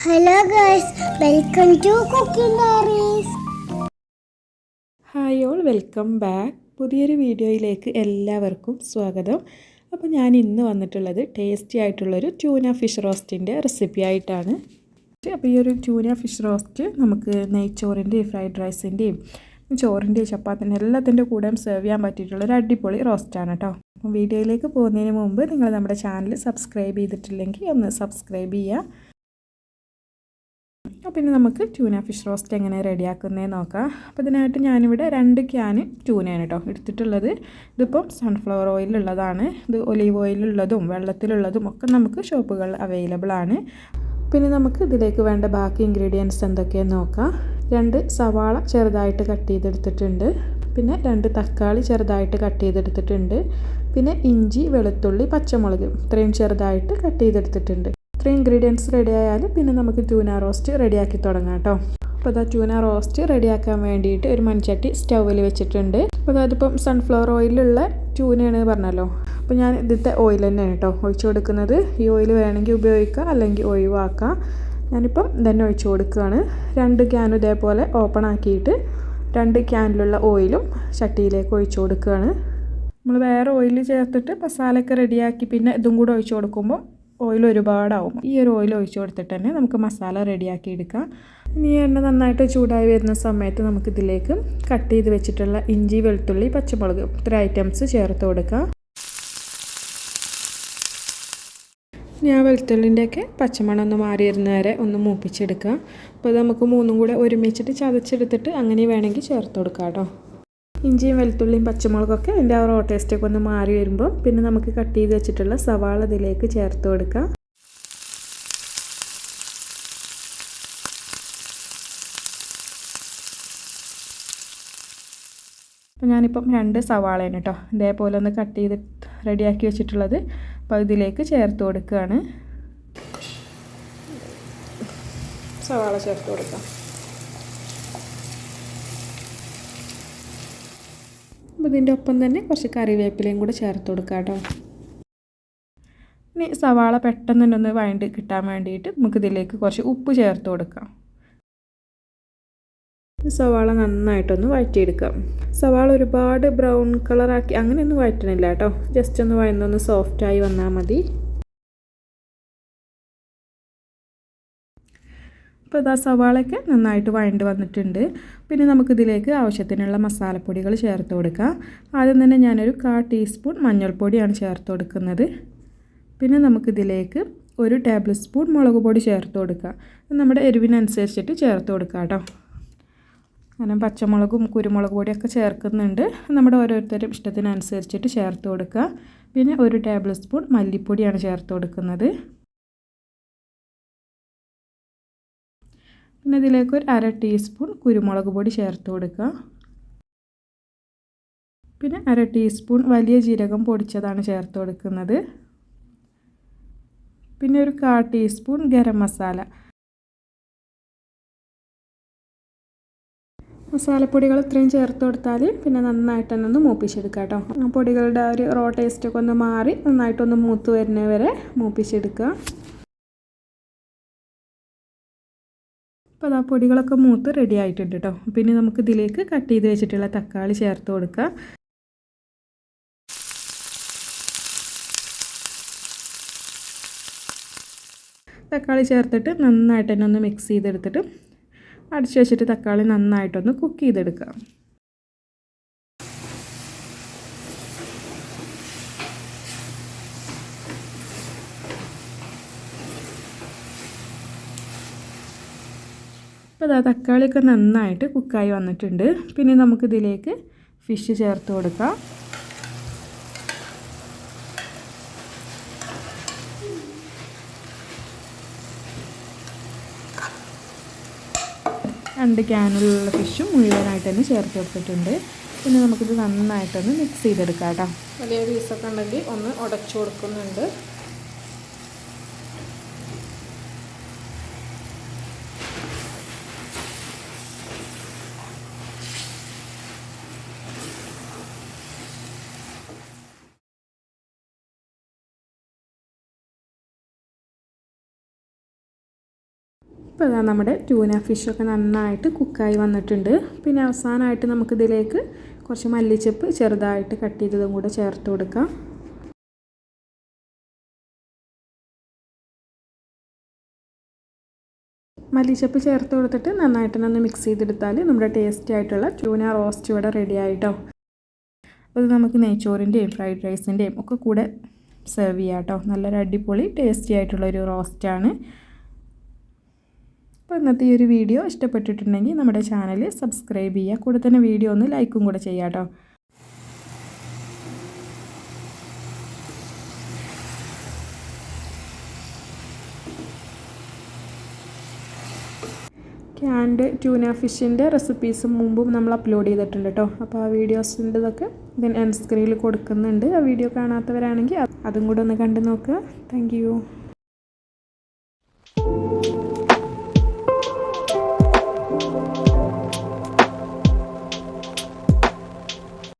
Hello girls welcome to cooking diaries hi all welcome back പുതിയൊരു വീഡിയോയിലേക്ക് എല്ലാവർക്കും സ്വാഗതം. അപ്പോൾ ഞാൻ ഇന്ന് വന്നിട്ടുള്ളത് ടേസ്റ്റി ആയിട്ടുള്ളൊരു ട്യൂന ഫിഷ് റോസ്റ്റിന്റെ റെസിപ്പി ആയിട്ടാണ്. അപ്പോൾ ഈ ഒരു ട്യൂന ഫിഷ് റോസ്റ്റ് നമുക്ക് നെയ്ച്ചോറിന്റെയും ഫ്രൈഡ് റൈസിന്റെയും ചോറിന്റെയും ചപ്പാത്തിന്റെ എല്ലാത്തിന്റെ കൂടെയും സെർവ് ചെയ്യാൻ പറ്റിയിട്ടുള്ളൊരു അടിപൊളി റോസ്റ്റാണ് കേട്ടോ അപ്പോൾ വീഡിയോയിലേക്ക് പോകുന്നതിന് മുമ്പ് നിങ്ങൾ നമ്മുടെ ചാനൽ സബ്സ്ക്രൈബ് ചെയ്തിട്ടില്ലെങ്കിൽ ഒന്ന് സബ്സ്ക്രൈബ് ചെയ്യുക. അപ്പോൾ പിന്നെ നമുക്ക് ട്യൂന ഫിഷ് റോസ്റ്റ് എങ്ങനെ റെഡിയാക്കുന്നതെന്ന് നോക്കാം. അപ്പോൾ ഇതിനായിട്ട് ഞാനിവിടെ രണ്ട് ക്യാന് ട്യൂനയാണ് കേട്ടോ എടുത്തിട്ടുള്ളത്. ഇതിപ്പം സൺഫ്ലവർ ഓയിലുള്ളതാണ് ഇത് ഒലീവ് ഓയിലുള്ളതും വെള്ളത്തിലുള്ളതും ഒക്കെ നമുക്ക് ഷോപ്പുകളിൽ അവൈലബിൾ ആണ്. പിന്നെ നമുക്ക് ഇതിലേക്ക് വേണ്ട ബാക്കി ഇൻഗ്രീഡിയൻസ് എന്തൊക്കെയാണെന്ന് നോക്കാം. രണ്ട് സവാള ചെറുതായിട്ട് കട്ട് ചെയ്തെടുത്തിട്ടുണ്ട്. പിന്നെ രണ്ട് തക്കാളി ചെറുതായിട്ട് കട്ട് ചെയ്തെടുത്തിട്ടുണ്ട്. പിന്നെ ഇഞ്ചി വെളുത്തുള്ളി പച്ചമുളക് ഇത്രയും ചെറുതായിട്ട് കട്ട് ചെയ്തെടുത്തിട്ടുണ്ട്. ഇത്രയും ഇൻഗ്രീഡിയൻസ് റെഡി ആയാൽ പിന്നെ നമുക്ക് ട്യൂന റോസ്റ്റ് റെഡിയാക്കി തുടങ്ങാം കേട്ടോ. അപ്പോൾ അതാ ട്യൂന റോസ്റ്റ് റെഡിയാക്കാൻ വേണ്ടിയിട്ട് ഒരു മൺചട്ടി സ്റ്റൗവിൽ വെച്ചിട്ടുണ്ട്. അപ്പോൾ അതിപ്പം സൺഫ്ലവർ ഓയിലുള്ള ട്യൂനയാണ് പറഞ്ഞല്ലോ. അപ്പോൾ ഞാൻ ഇതിന്റെ ഓയിൽ തന്നെയാണ് കേട്ടോ ഒഴിച്ചു കൊടുക്കുന്നത്. ഈ ഓയിൽ വേണമെങ്കിൽ ഉപയോഗിക്കാം അല്ലെങ്കിൽ ഒഴിവാക്കാം. ഞാനിപ്പം തന്നെ ഒഴിച്ചു കൊടുക്കുകയാണ്. രണ്ട് ക്യാൻ ഇതേപോലെ ഓപ്പൺ ആക്കിയിട്ട് രണ്ട് ക്യാനിലുള്ള ഓയിലും ചട്ടിയിലേക്ക് ഒഴിച്ചു കൊടുക്കുകയാണ്. നമ്മൾ വേറെ ഓയിൽ ചേർത്തിട്ട് മസാലയൊക്കെ റെഡിയാക്കി പിന്നെ ഇതും കൂടെ ഒഴിച്ചു കൊടുക്കുമ്പോൾ ഓയിൽ ഒരുപാടാവും. ഈ ഒരു ഓയിൽ ഒഴിച്ചു കൊടുത്തിട്ട് തന്നെ നമുക്ക് മസാല റെഡിയാക്കി എടുക്കാം. ഇനി എണ്ണ നന്നായിട്ട് ചൂടായി വരുന്ന സമയത്ത് നമുക്കിതിലേക്ക് കട്ട് ചെയ്ത് വെച്ചിട്ടുള്ള ഇഞ്ചി വെളുത്തുള്ളി പച്ചമുളക് ഇത്ര ഐറ്റംസ് ചേർത്ത് കൊടുക്കാം. ഇനി വെളുത്തുള്ളിന്റെയൊക്കെ പച്ചമണം ഒന്ന് മാറി വരുന്ന വരെ ഒന്ന് മൂപ്പിച്ചെടുക്കുക അപ്പോൾ നമുക്ക് മൂന്നും കൂടെ ഒരുമിച്ചിട്ട് ചതച്ചെടുത്തിട്ട് അങ്ങനെ വേണമെങ്കിൽ ചേർത്ത് കൊടുക്കാം കേട്ടോ. ഇഞ്ചിയും വെളുത്തുള്ളിയും പച്ചമുളകൊക്കെ അതിന്റെ ആ റോ ടേസ്റ്റൊക്കെ ഒന്ന് മാറി വരുമ്പോൾ പിന്നെ നമുക്ക് കട്ട് ചെയ്ത് വെച്ചിട്ടുള്ള സവാള ഇതിലേക്ക് ചേർത്ത് കൊടുക്കാം. അപ്പോൾ ഞാനിപ്പം രണ്ട് സവാളയാണ് കേട്ടോ ഇതേപോലെ ഒന്ന് കട്ട് ചെയ്ത് റെഡിയാക്കി വെച്ചിട്ടുള്ളത്. അപ്പോൾ ഇതിലേക്ക് ചേർത്ത് കൊടുക്കുകയാണ്. സവാള ചേർത്ത് കൊടുക്കാം. ഇതിന്റെ ഒപ്പം തന്നെ കുറച്ച് കറിവേപ്പിലയും കൂടെ ചേർത്ത് കൊടുക്കാം കേട്ടോ. ഇനി സവാള പെട്ടെന്ന് തന്നെ ഒന്ന് വഴണ്ട് കിട്ടാൻ വേണ്ടിയിട്ട് നമുക്ക് ഇതിലേക്ക് കുറച്ച് ഉപ്പ് ചേർത്ത് കൊടുക്കാം. സവാള നന്നായിട്ടൊന്ന് വഴറ്റിയെടുക്കാം. സവാള ഒരുപാട് ബ്രൗൺ കളറാക്കി അങ്ങനെയൊന്നും വഴറ്റണില്ല കേട്ടോ. ജസ്റ്റ് ഒന്ന് വഴന്നൊന്ന് സോഫ്റ്റായി വന്നാൽ മതി. അപ്പോൾ ഇതാ സവാളയൊക്കെ നന്നായിട്ട് വഴണ്ട് വന്നിട്ടുണ്ട്. പിന്നെ നമുക്കിതിലേക്ക് ആവശ്യത്തിനുള്ള മസാലപ്പൊടികൾ ചേർത്ത് കൊടുക്കാം. ആദ്യം തന്നെ ഞാനൊരു കാ ടീസ്പൂൺ മഞ്ഞൾപ്പൊടിയാണ് ചേർത്ത് കൊടുക്കുന്നത്. പിന്നെ നമുക്കിതിലേക്ക് ഒരു ടേബിൾ സ്പൂൺ മുളക് പൊടി ചേർത്ത് കൊടുക്കുക നമ്മുടെ എരിവിനനുസരിച്ചിട്ട് ചേർത്ത് കൊടുക്കുക കേട്ടോ. അങ്ങനെ പച്ചമുളകും കുരുമുളക് പൊടിയൊക്കെ ചേർക്കുന്നുണ്ട്. നമ്മുടെ ഓരോരുത്തരും ഇഷ്ടത്തിനനുസരിച്ചിട്ട് ചേർത്ത് കൊടുക്കുക പിന്നെ ഒരു ടേബിൾ സ്പൂൺ മല്ലിപ്പൊടിയാണ് ചേർത്ത് കൊടുക്കുന്നത്. പിന്നെ ഇതിലേക്ക് ഒരു അര ടീസ്പൂൺ കുരുമുളക് പൊടി ചേർത്ത് കൊടുക്കുക. പിന്നെ അര ടീസ്പൂൺ വലിയ ജീരകം പൊടിച്ചതാണ് ചേർത്ത് കൊടുക്കുന്നത്. പിന്നെ ഒരു കാ ടീസ്പൂൺ ഗരം മസാല. മസാലപ്പൊടികൾ ഇത്രയും ചേർത്ത് കൊടുത്താൽ പിന്നെ നന്നായിട്ട് തന്നെ ഒന്ന് മൂപ്പിച്ചെടുക്കുക കേട്ടോ. ആ പൊടികളുടെ ഒരു റോ ടേസ്റ്റൊക്കെ ഒന്ന് മാറി നന്നായിട്ടൊന്ന് മൂത്ത് വരുന്നവരെ മൂപ്പിച്ചെടുക്കുക. അപ്പോൾ ആ പൊടികളൊക്കെ മൂത്ത് റെഡി ആയിട്ടുണ്ട് കേട്ടോ പിന്നെ നമുക്ക് ഇതിലേക്ക് കട്ട് ചെയ്ത് വെച്ചിട്ടുള്ള തക്കാളി ചേർത്ത് കൊടുക്കുക തക്കാളി ചേർത്തിട്ട് നന്നായിട്ട് തന്നെ ഒന്ന് മിക്സ് ചെയ്തെടുത്തിട്ട് അടിച്ചു വെച്ചിട്ട് തക്കാളി നന്നായിട്ടൊന്ന് കുക്ക് ചെയ്തെടുക്കുക അപ്പോൾ അതാ തക്കാളിയൊക്കെ നന്നായിട്ട് കുക്കായി വന്നിട്ടുണ്ട്. പിന്നെ നമുക്കിതിലേക്ക് ഫിഷ് ചേർത്ത് കൊടുക്കാം. രണ്ട് ക്യാനിലുള്ള ഫിഷും മുഴുവനായിട്ട് തന്നെ ചേർത്ത് കൊടുത്തിട്ടുണ്ട്. പിന്നെ നമുക്കിത് നന്നായിട്ടൊന്ന് മിക്സ് ചെയ്തെടുക്കാം കേട്ടോ. വലിയ പീസൊക്കെ ഉണ്ടെങ്കിൽ ഒന്ന് ഉടച്ചു കൊടുക്കുന്നുണ്ട്. അപ്പോൾ ഇതാ നമ്മുടെ ട്യൂന ഫിഷൊക്കെ നന്നായിട്ട് കുക്കായി വന്നിട്ടുണ്ട്. പിന്നെ അവസാനമായിട്ട് നമുക്കിതിലേക്ക് കുറച്ച് മല്ലിച്ചപ്പ് ചെറുതായിട്ട് കട്ട് ചെയ്തതും കൂടെ ചേർത്ത് കൊടുക്കാം. മല്ലിച്ചപ്പ് ചേർത്ത് കൊടുത്തിട്ട് നന്നായിട്ട് ഒന്ന് മിക്സ് ചെയ്തെടുത്താൽ നമ്മുടെ ടേസ്റ്റി ആയിട്ടുള്ള ട്യൂന റോസ്റ്റ് ഇവിടെ റെഡി ആയിട്ടോ. അത് നമുക്ക് നെയ്ച്ചോറിന്റെയും ഫ്രൈഡ് റൈസിന്റെയും ഒക്കെ കൂടെ സെർവ് ചെയ്യാം കേട്ടോ നല്ലൊരു അടിപൊളി ടേസ്റ്റി ആയിട്ടുള്ളൊരു റോസ്റ്റാണ് അപ്പോൾ ഇന്നത്തെ ഈ ഒരു വീഡിയോ ഇഷ്ടപ്പെട്ടിട്ടുണ്ടെങ്കിൽ നമ്മുടെ ചാനൽ സബ്സ്ക്രൈബ് ചെയ്യുക. കൂടെ തന്നെ വീഡിയോ ഒന്ന് ലൈക്കും കൂടെ ചെയ്യാം കേട്ടോ. ക്യാൻഡ് ട്യൂന ഫിഷിന്റെ റെസിപ്പീസ് മുമ്പും നമ്മൾ അപ്ലോഡ് ചെയ്തിട്ടുണ്ട് കേട്ടോ. അപ്പോൾ ആ വീഡിയോസിന്റെ ഇതൊക്കെ. ഇതിന് എൻഡ് സ്ക്രീനിൽ കൊടുക്കുന്നുണ്ട്. ആ വീഡിയോ കാണാത്തവരാണെങ്കിൽ അതും കൂടെ ഒന്ന് കണ്ടു നോക്കുക. താങ്ക്